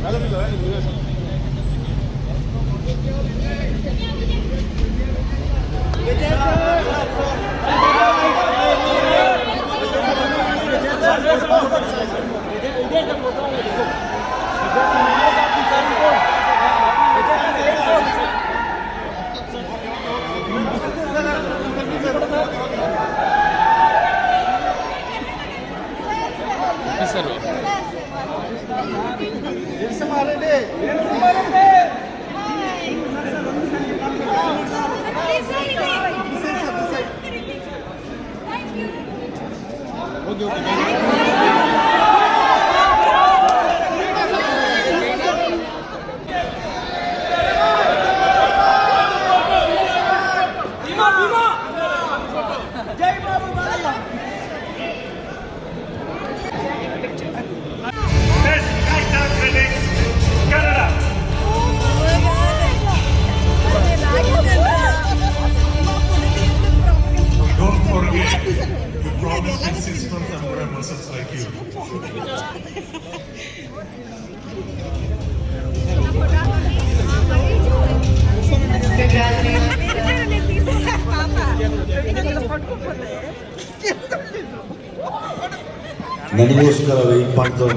Thank you. Birisi mahallede. Birisi mahallede. Hayır. In six months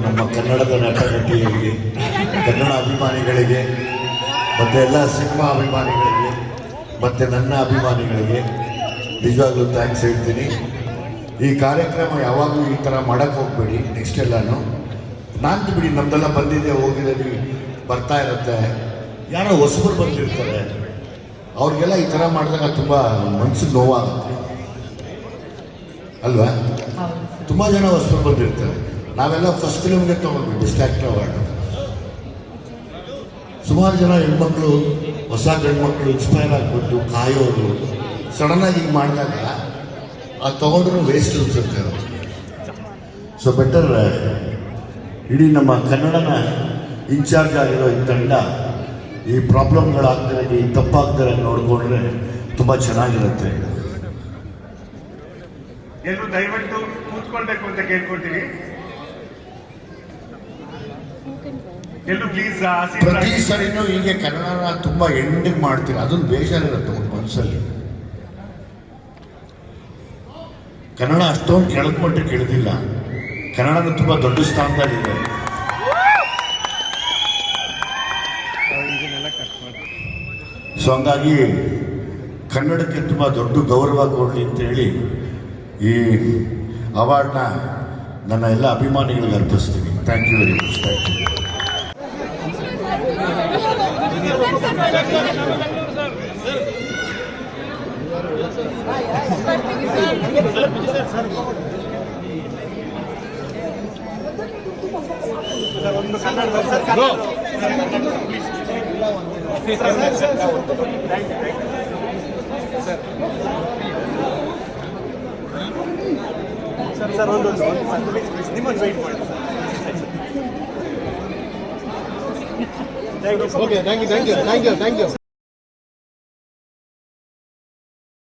ನಮ್ಮ ಕನ್ನಡದ ನಟ ನಟಿಯರಿಗೆ ಕನ್ನಡ ಅಭಿಮಾನಿಗಳಿಗೆ, ಮತ್ತು ಎಲ್ಲ ಸಿನಿಮಾ ಅಭಿಮಾನಿಗಳಿಗೆ, ಮತ್ತು ನನ್ನ ಅಭಿಮಾನಿಗಳಿಗೆ ನಿಜವಾಗ್ಲೂ ಥ್ಯಾಂಕ್ಸ್ ಹೇಳ್ತೀನಿ. ಈ ಕಾರ್ಯಕ್ರಮ ಯಾವಾಗಲೂ ಈ ಥರ ಮಾಡೋಕ್ಕೆ ಹೋಗಬೇಡಿ ನೆಕ್ಸ್ಟ್ ಎಲ್ಲಾನು. ನಾನು ಬಿಡಿ ನಮ್ದೆಲ್ಲ ಬಂದಿದೆ ಹೋಗಿದೆ ಬರ್ತಾ ಇರುತ್ತೆ. ಯಾರೋ ಹೊಸಬರು ಬಂದಿರ್ತಾರೆ. ಅವ್ರಿಗೆಲ್ಲ ಈ ಥರ ಮಾಡಿದಾಗ ತುಂಬ ಮನ್ಸಿಗೆ ನೋವಾಗುತ್ತೆ. ಅಲ್ವಾ? ತುಂಬ ಜನ ಹೊಸಬರು ಬಂದಿರ್ತಾರೆ. ನಾವೆಲ್ಲ ಫಸ್ಟ್ ಫಿಲ್ಮ್ಗೆ ತೊಗೊಂಡ್ವಿ ಡಿಸ್ಟ್ರಾಕ್ಟ್ ಅವಾರ್ಡ್ ಸುಮಾರು ಜನ ಹೆಣ್ಮಕ್ಳು ಹೊಸ ಗಂಡ್ಮಕ್ಳು ಇನ್ಸ್ಪೈರ್ ಆಗಿಬಿಟ್ಟು ಕಾಯೋರು ಸಡನ್ನಾಗಿ ಹಿಂಗೆ ಮಾಡಿದಾಗ ಅದು ತೊಗೊಂಡ್ರು ವೇಸ್ಟ್ ಅನ್ಸುತ್ತೆ ಸೊ ಬೆಟರ್ ಇಡೀ ನಮ್ಮ ಕನ್ನಡನ ಇನ್ಚಾರ್ಜ್ ಆಗಿರೋ ಈ ತಂಡ ಈ ಪ್ರಾಬ್ಲಮ್ಗಳಾಗ್ತಾರೆ ಈ ತಪ್ಪಾಗ್ತಾರೆ ನೋಡಿಕೊಂಡ್ರೆ ತುಂಬ ಚೆನ್ನಾಗಿರುತ್ತೆ. ಎಲ್ಲರೂ ದಯವಿಟ್ಟು ಕೂತ್ಕೊಳ್ಬೇಕು ಅಂತ ಕೇಳ್ಕೊಳ್ತೀವಿ. ಪ್ಲೀಸ್ ಪ್ರತಿ ಸರಿನೂ ಹೀಗೆ ಕನ್ನಡನ ತುಂಬ ಎಂಡಿಂಗ್ ಮಾಡ್ತೀರಾ? ಅದೊಂದು ಬೇಜಾರಿರುತ್ತೆ ಒಂದು ಮನಸ್ಸಲ್ಲಿ. ಕನ್ನಡ ಅಷ್ಟೊಂದು ಕೆಳದ ಮಟ್ಟಕ್ಕೆ ಇಳಿದಿಲ್ಲ ಕನ್ನಡನ ತುಂಬ ದೊಡ್ಡ ಸ್ಥಾನದಲ್ಲಿದೆ ಸೊ ಹಂಗಾಗಿ ಕನ್ನಡಕ್ಕೆ ತುಂಬ ದೊಡ್ಡ ಗೌರವ ಕೊಡಲಿ ಅಂತೇಳಿ ಈ ಅವಾರ್ಡ್ನ ನನ್ನ ಎಲ್ಲ ಅಭಿಮಾನಿಗಳಿಗೆ ಅರ್ಪಿಸ್ತೀನಿ thank you very much thank you sir ಒಂದು ನಿಮ್ಮನ್ನು ವೆಯ್ಟ್ ಮಾಡಿ Okay, thank you, thank you, thank you, thank you.